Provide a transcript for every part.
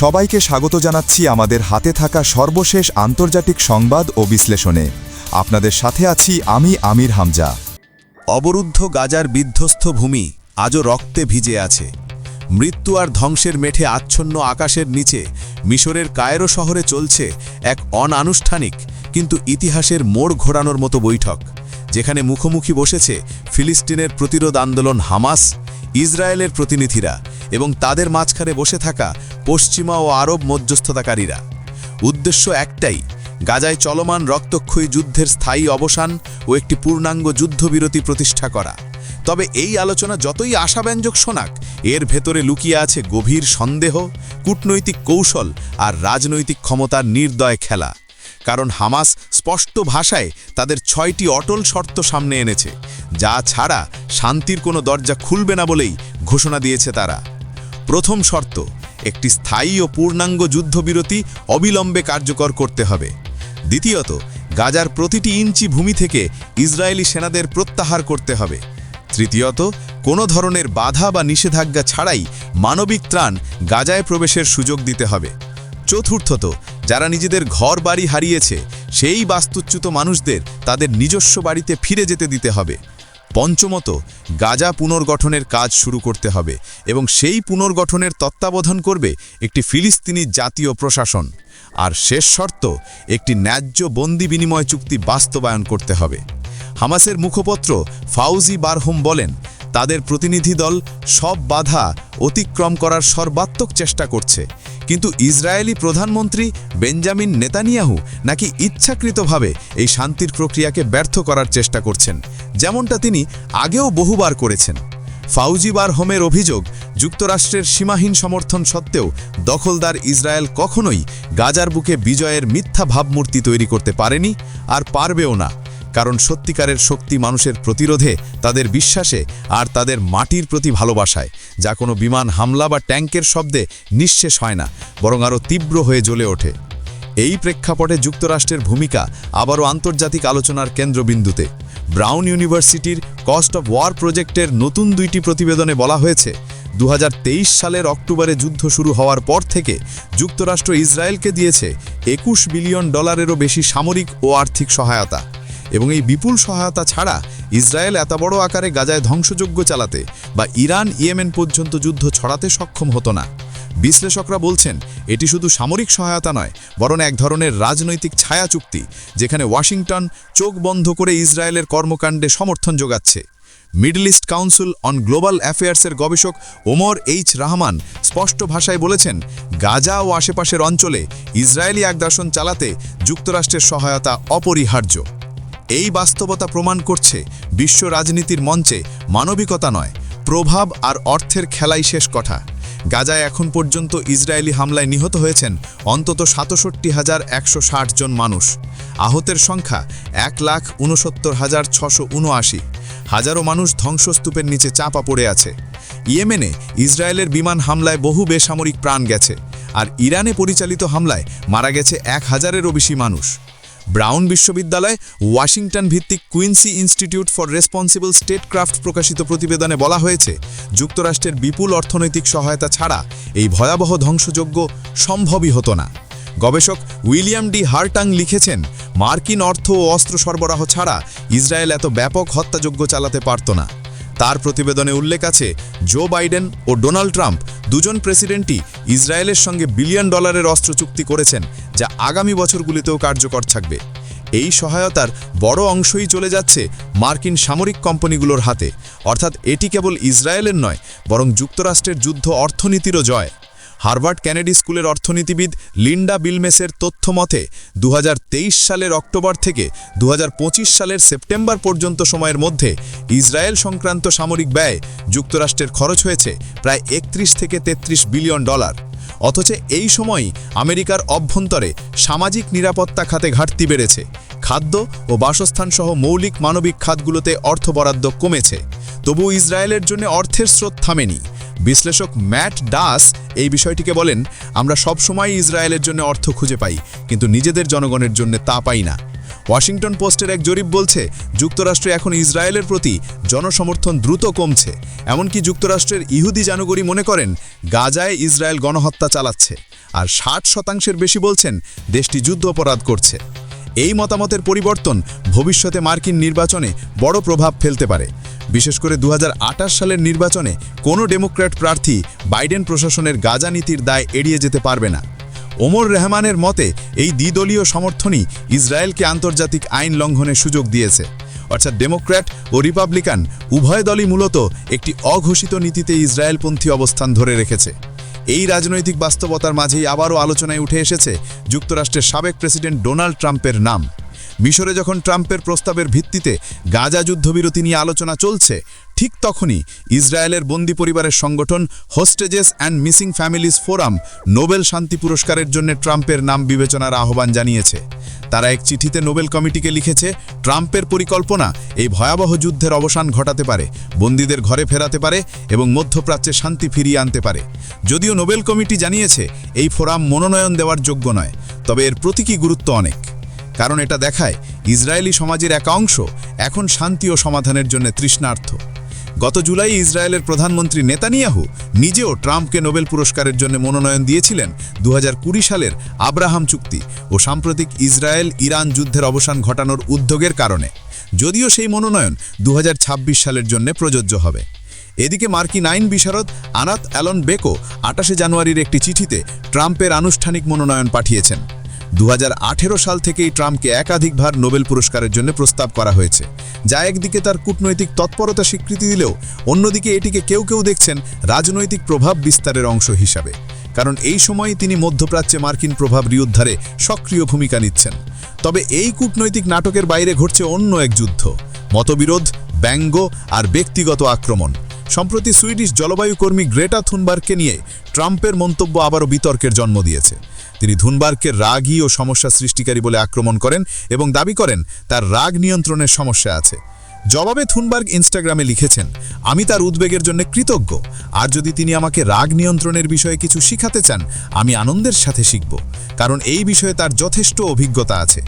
সবাইকে স্বাগত জানাচ্ছি আমাদের হাতে থাকা সর্বশেষ আন্তর্জাতিক সংবাদ ও বিশ্লেষণে। আপনাদের সাথে আছি আমি আমির হামজা। অবরুদ্ধ গাজার বিধ্বস্ত ভূমি আজও রক্তে ভিজে আছে। মৃত্যু আর ধ্বংসের মেঠে আচ্ছন্ন আকাশের নিচে মিশরের কায়রো শহরে চলছে এক অনানুষ্ঠানিক কিন্তু ইতিহাসের মোড় ঘোরানোর মতো বৈঠক, যেখানে মুখোমুখি বসেছে ফিলিস্তিনের প্রতিরোধ আন্দোলন হামাস, ইসরায়েলের প্রতিনিধিরা এবং তাদের মাঝখানে বসে থাকা পশ্চিমা ও আরব মধ্যস্থতাকারীরা। উদ্দেশ্য একটাই, গাজায় চলমান রক্তক্ষয়ী যুদ্ধের স্থায়ী অবসান ও একটি পূর্ণাঙ্গ যুদ্ধবিরতি প্রতিষ্ঠা করা। তবে এই আলোচনা যতই আশাব্যঞ্জক শোনাক, এর ভেতরে লুকিয়ে আছে গভীর সন্দেহ, কূটনৈতিক কৌশল আর রাজনৈতিক ক্ষমতার নির্দয় খেলা। কারণ হামাস স্পষ্ট ভাষায় তাদের ছয়টি অটল শর্ত সামনে এনেছে, যা ছাড়া শান্তির কোনো দরজা খুলবে না বলেই ঘোষণা দিয়েছে তারা। প্রথম শর্ত একটি স্থায়ী ও পূর্ণাঙ্গ যুদ্ধবিরতি অবিলম্বে কার্যকর করতে হবে। দ্বিতীয়ত, গাজার প্রতিটি ইঞ্চি ভূমি থেকে ইসরায়েলি সেনাদের প্রত্যাহার করতে হবে। তৃতীয়ত, কোনো ধরনের বাধা বা নিষেধাজ্ঞা ছাড়াই মানবিক ত্রাণ গাজায় প্রবেশের সুযোগ দিতে হবে। চতুর্থত, যারা নিজেদের ঘর বাড়ি হারিয়েছে, সেই বাস্তুচ্যুত মানুষদের তাদের নিজস্ব বাড়িতে ফিরে যেতে দিতে হবে। পঞ্চমত, গাজা পুনর্গঠনের কাজ শুরু করতে হবে এবং সেই পুনর্গঠনের তত্ত্বাবধান করবে একটি ফিলিস্তিনি জাতীয় প্রশাসন। আর শেষ শর্ত, একটি ন্যায্য বন্দি বিনিময় চুক্তি বাস্তবায়ন করতে হবে। হামাসের মুখপত্র ফাউজি বারহোম বলেন, তাদের প্রতিনিধি দল সব বাধা অতিক্রম করার সর্বাত্মক চেষ্টা করছে। কিন্তু ইসরায়েলি প্রধানমন্ত্রী বেঞ্জামিন নেতানিয়াহু নাকি ইচ্ছাকৃতভাবে এই শান্তির প্রক্রিয়াকে ব্যর্থ করার চেষ্টা করছেন, যেমনটা তিনি আগেও বহুবার করেছেন। ফাউজি বারহমের অভিযোগ, যুক্তরাষ্ট্রের সীমাহীন সমর্থন সত্ত্বেও দখলদার ইসরায়েল কখনোই গাজার বুকে বিজয়ের মিথ্যা ভাবমূর্তি তৈরি করতে পারেনি আর পারবেও না। কারণ সত্যিকারের শক্তি মানুষের প্রতিরোধে, তাদের বিশ্বাসে আর তাদের মাটির প্রতি ভালোবাসায়। যা কোনো বিমান, হামলা বা ট্যাঙ্কের শব্দে নিঃশেষ হয় না, বরং আরও তীব্র হয়ে জ্বলে ওঠে। এই প্রেক্ষাপটে যুক্তরাষ্ট্রের ভূমিকা আবারও আন্তর্জাতিক আলোচনার কেন্দ্রবিন্দুতে। ব্রাউন ইউনিভার্সিটির কস্ট অফ ওয়ার প্রজেক্টের নতুন দুইটি প্রতিবেদনে বলা হয়েছে দু হাজার তেইশ সালের অক্টোবরে যুদ্ধ শুরু হওয়ার পর থেকে যুক্তরাষ্ট্র ইসরায়েলকে দিয়েছে একুশ বিলিয়ন ডলারেরও বেশি সামরিক ও আর্থিক সহায়তা। এবং এই বিপুল সহায়তা ছাড়া ইসরায়েল এত বড় আকারে গাজায় ধ্বংসযজ্ঞ চালাতে বা ইরান, ইয়েমেন পর্যন্ত যুদ্ধ ছড়াতে সক্ষম হতো না। বিশ্লেষকরা বলছেন, এটি শুধু সামরিক সহায়তা নয়, বরং এক ধরনের রাজনৈতিক ছায়া চুক্তি, যেখানে ওয়াশিংটন চোখ বন্ধ করে ইসরায়েলের কর্মকাণ্ডে সমর্থন যোগাচ্ছে। Middle east council on global অ্যাফেয়ার্সের গবেষক ওমর এইচ রাহমান স্পষ্ট ভাষায় বলেছেন, গাজা ও আশেপাশের অঞ্চলে ইসরায়েলি আগ্রাসন চালাতে যুক্তরাষ্ট্রের সহায়তা অপরিহার্য। এই বাস্তবতা প্রমাণ করছে বিশ্ব রাজনীতির মঞ্চে মানবিকতা নয়, প্রভাব আর অর্থের খেলাই শেষ কথা। গাজায় এখন পর্যন্ত ইসরায়েলি হামলায় নিহত হয়েছেন অন্তত সাতষট্টি হাজার একশো জন মানুষ। আহতের সংখ্যা এক লাখ উনসত্তর হাজার ছশো উনআশি। হাজারো মানুষ ধ্বংসস্তূপের নিচে চাপা পড়ে আছে। ইয়েমেনে ইসরায়েলের বিমান হামলায় বহু বেসামরিক প্রাণ গেছে, আর ইরানে পরিচালিত হামলায় মারা গেছে এক হাজারেরও বেশি মানুষ। ব্রাউন বিশ্ববিদ্যালয় ওয়াশিংটন ভিত্তিক Quincy institute for responsible statecraft প্রকাশিত প্রতিবেদনে বলা হয়েছে, যুক্তরাষ্ট্রের বিপুল অর্থনৈতিক সহায়তা ছাড়া এই ভয়াবহ ধ্বংসযোগ্য সম্ভবই হতো না। গবেষক উইলিয়াম ডি হার্টাং লিখেছেন, মার্কিন অর্থ ও অস্ত্র সরবরাহ ছাড়া ইসরায়েল এত ব্যাপক হত্যাযোগ্য চালাতে পারত না। তার প্রতিবেদনে উল্লেখ আছে, জো বাইডেন ও ডোনাল্ড ট্রাম্প দুজন প্রেসিডেন্টই ইসরায়েলের সঙ্গে বিলিয়ন ডলারের অস্ত্র চুক্তি করেছেন, যা আগামী বছরগুলিতেও কার্যকর থাকবে। এই সহায়তার বড় অংশই চলে যাচ্ছে মার্কিন সামরিক কোম্পানিগুলোর হাতে। অর্থাৎ এটি কেবল ইসরায়েলের নয়, বরং যুক্তরাষ্ট্রের যুদ্ধ অর্থনীতিরও জয়। হার্ভার্ড ক্যানেডি স্কুলের অর্থনীতিবিদ লিন্ডা বিলমেসের তথ্য মতে দু হাজার তেইশ সালের অক্টোবর থেকে দু হাজার পঁচিশ সালের সেপ্টেম্বর পর্যন্ত সময়ের মধ্যে ইসরায়েল সংক্রান্ত সামরিক ব্যয় যুক্তরাষ্ট্রের খরচ হয়েছে প্রায় একত্রিশ থেকে ৩৩ বিলিয়ন ডলার। অথচ এই সময়ই আমেরিকার অভ্যন্তরে সামাজিক নিরাপত্তা খাতে ঘাটতি বেড়েছে। খাদ্য ও বাসস্থান সহ মৌলিক মানবিক খাতগুলোতে অর্থ বরাদ্দ কমেছে। তবু ইসরায়েলের জন্য অর্থের স্রোত থামেনি। বিশ্লেষক ম্যাট ডাস এই বিষয়টিকে বলেন, আমরা সবসময় ইসরায়েলের জন্য অর্থ খুঁজে পাই, কিন্তু নিজেদের জনগণের জন্য তা পাই না। ওয়াশিংটন পোস্টের এক জরিপ বলছে, যুক্তরাষ্ট্রে এখন ইসরায়েলের প্রতি জনসমর্থন দ্রুত কমছে। এমনকি যুক্তরাষ্ট্রের ইহুদি জানুগরি মনে করেন, গাজায় ইসরায়েল গণহত্যা চালাচ্ছে। আর ষাট শতাংশের বেশি বলছেন, দেশটি যুদ্ধ অপরাধ করছে। এই মতামতের পরিবর্তন ভবিষ্যতে মার্কিন নির্বাচনে বড় প্রভাব ফেলতে পারে। বিশেষ করে দু হাজার আটাশ সালের নির্বাচনে কোনো ডেমোক্র্যাট প্রার্থী বাইডেন প্রশাসনের গাজা নীতির দায় এড়িয়ে যেতে পারবে না। ওমর রেহমানের মতে, এই দ্বিদলীয় সমর্থনই ইসরায়েলকে আন্তর্জাতিক আইন লঙ্ঘনের সুযোগ দিয়েছে। অর্থাৎ ডেমোক্র্যাট ও রিপাবলিকান উভয় দলই মূলত একটি অঘোষিত নীতিতে ইসরায়েলপন্থী অবস্থান ধরে রেখেছে। এই রাজনৈতিক বাস্তবতার মাঝেই আবারও আলোচনায় উঠে এসেছে যুক্তরাষ্ট্রের সাবেক প্রেসিডেন্ট ডোনাল্ড ট্রাম্পের নাম। মিশরে যখন ট্রাম্পের প্রস্তাবের ভিত্তিতে গাজা যুদ্ধবিরতি নিয়ে আলোচনা চলছে, ঠিক তখনই ইসরায়েলের বন্দি পরিবারের সংগঠন hostages and missing families forum Nobel শান্তি পুরস্কারের জন্য ট্রাম্পের নাম বিবেচনার আহ্বান জানিয়েছে। তারা এক চিঠিতে নোবেল কমিটিকে লিখেছে, ট্রাম্পের পরিকল্পনা এই ভয়াবহ যুদ্ধের অবসান ঘটাতে পারে, বন্দীদের ঘরে ফেরাতে পারে এবং মধ্যপ্রাচ্যে শান্তি ফিরিয়ে আনতে পারে। যদিও নোবেল কমিটি জানিয়েছে, এই ফোরাম মনোনয়ন দেওয়ার যোগ্য নয়, তবে এর প্রতীকী গুরুত্ব অনেক। কারণ এটা দেখায় ইসরায়েলি সমাজের এক অংশ এখন শান্তি ও সমাধানের জন্য তৃষ্ণার্থ। গত জুলাই ইসরায়েলের প্রধানমন্ত্রী নেতানিয়াহু নিজেও ট্রাম্পকে নোবেল পুরস্কারের জন্য মনোনয়ন দিয়েছিলেন দু হাজার কুড়ি সালের আব্রাহাম চুক্তি ও সাম্প্রতিক ইসরায়েল ইরান যুদ্ধের অবসান ঘটানোর উদ্যোগের কারণে। যদিও সেই মনোনয়ন দু হাজার ছাব্বিশ সালের জন্য প্রযোজ্য হবে। এদিকে মার্কিন আইন বিশারদ আনাত অ্যালন বেকো আটাশে জানুয়ারির একটি চিঠিতে ট্রাম্পের আনুষ্ঠানিক মনোনয়ন পাঠিয়েছেন। দু হাজার আঠেরো সাল থেকেই ট্রাম্পকে একাধিকবার নোবেল পুরস্কারের জন্য প্রস্তাব করা হয়েছে, যা একদিকে তার কূটনৈতিক তৎপরতা স্বীকৃতি দিলেও অন্যদিকে এটিকে কেউ কেউ দেখছেন রাজনৈতিক প্রভাব বিস্তারের অংশ হিসাবে। কারণ এই সময়ে তিনি মধ্যপ্রাচ্যে মার্কিন প্রভাব রিউদ্ধারে সক্রিয় ভূমিকা নিচ্ছেন। তবে এই কূটনৈতিক নাটকের বাইরে ঘটছে অন্য এক যুদ্ধ, মতবিরোধ, ব্যঙ্গ আর ব্যক্তিগত আক্রমণ। সম্প্রতি সুইডিশ জলবায়ু কর্মী গ্রেটা থুনবার্গকে নিয়ে ট্রাম্পের মন্তব্য আবারও বিতর্কের জন্ম দিয়েছে। তিনি ধুনবার্গকে রাগী ও সমস্যা সৃষ্টিকারী বলে আক্রমণ করেন এবং দাবি করেন তার রাগ নিয়ন্ত্রণের সমস্যা আছে। জবাবে থুনবার্গ ইনস্টাগ্রামে লিখেছেন, আমি তার উদ্বেগের জন্য কৃতজ্ঞ। আর যদি তিনি আমাকে রাগ নিয়ন্ত্রণের বিষয়ে কিছু শিখাতে চান, আমি আনন্দের সাথে শিখব, কারণ এই বিষয়ে তার যথেষ্ট অভিজ্ঞতা আছে।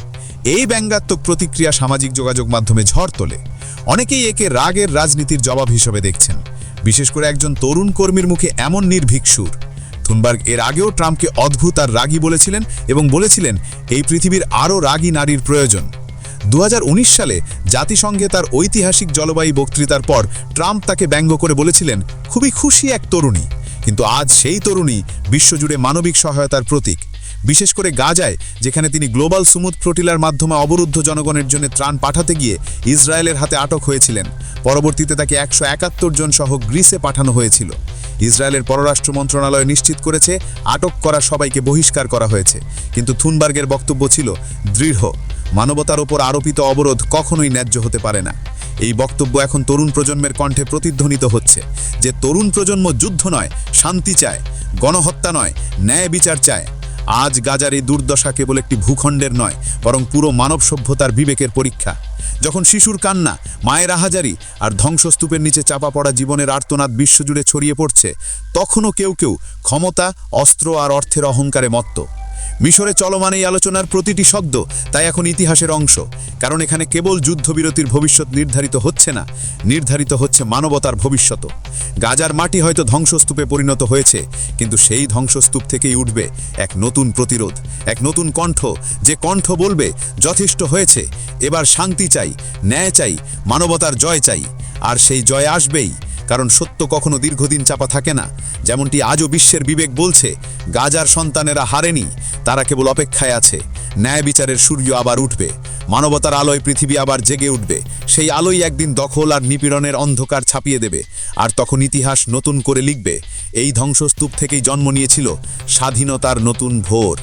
এই ব্যঙ্গাত্মক প্রতিক্রিয়া সামাজিক যোগাযোগ মাধ্যমে ঝড় তোলে। অনেকেই একে রাগের রাজনীতির জবাব হিসেবে দেখছেন। বিশেষ করে একজন তরুণ কর্মীর মুখে এমন নির্ভীক সুর। থুনবার্গ এর আগেও ট্রাম্পকে অদ্ভুত আর রাগী বলেছিলেন এবং বলেছিলেন, এই পৃথিবীর আরও রাগী নারীর প্রয়োজন। দু হাজার উনিশ সালে জাতিসংঘে তার ঐতিহাসিক জলবায়ু বক্তৃতার পর ট্রাম্প তাকে ব্যঙ্গ করে বলেছিলেন, খুবই খুশি এক তরুণী। কিন্তু আজ সেই তরুণী বিশ্বজুড়ে মানবিক সহায়তার প্রতীক। বিশেষ করে গাজায়, যেখানে তিনি গ্লোবাল সুমুদ ফ্লোটিলার মাধ্যমে অবরুদ্ধ জনগণের জন্য ত্রাণ পাঠাতে গিয়ে ইসরায়েলের হাতে আটক হয়েছিলেন। পরবর্তীতে তাকে একশো একাত্তর জন সহ গ্রিসে পাঠানো হয়েছিল। ইসরায়েলের পররাষ্ট্র মন্ত্রণালয় নিশ্চিত করেছে, আটক করা সবাইকে বহিষ্কার করা হয়েছে। কিন্তু থুনবার্গের বক্তব্য ছিল দৃঢ়। মানবতার ওপর আরোপিত অবরোধ কখনোই ন্যায্য হতে পারে না। এই বক্তব্য এখন তরুণ প্রজন্মের কণ্ঠে প্রতিধ্বনিত হচ্ছে যে তরুণ প্রজন্ম যুদ্ধ নয়, শান্তি চায়, গণহত্যা নয়, ন্যায় বিচার চায়। আজ গাজার এই দুর্দশা কেবল একটি ভূখণ্ডের নয়, বরং পুরো মানব সভ্যতার বিবেকের পরীক্ষা। যখন শিশুর কান্না, মায়ের আহাজারি আর ধ্বংসস্তূপের নিচে চাপা পড়া জীবনের আর্তনাদ বিশ্বজুড়ে ছড়িয়ে পড়ছে, তখনও কেউ কেউ ক্ষমতা, অস্ত্র আর অর্থের অহংকারে মত্ত। মিশরে চলমান এই আলোচনার প্রতিটি শব্দ তাই এখন ইতিহাসের অংশ, কারণ এখানে কেবল যুদ্ধবিরতির ভবিষ্যৎ নির্ধারিত হচ্ছে না, নির্ধারিত হচ্ছে মানবতার ভবিষ্যৎ। গাজার মাটি হয়তো ধ্বংসস্তূপে পরিণত হয়েছে, কিন্তু সেই ধ্বংসস্তূপ থেকেই উঠবে এক নতুন প্রতিরোধ, এক নতুন কণ্ঠ। যে কণ্ঠ বলবে, যথেষ্ট হয়েছে এবার শান্তি চাই, ন্যায় চাই, মানবতার জয় চাই। আর সেই জয় আসবেই, কারণ সত্য কখনো দীর্ঘদিন চাপা থাকে না। যেমনটি আজও বিশ্বের বিবেক বলছে, গাজার সন্তানেরা হারেনি, তারা কেবল অপেক্ষায় আছে। ন্যায় বিচারের সূর্য আবার উঠবে, মানবতার আলোয় পৃথিবী আবার জেগে উঠবে। সেই আলোই একদিন দখল আর নিপীড়নের অন্ধকার ছাপিয়ে দেবে। আর তখন ইতিহাস নতুন করে লিখবে, এই ধ্বংসস্তূপ থেকেই জন্ম নিয়েছিল স্বাধীনতার নতুন ভোর।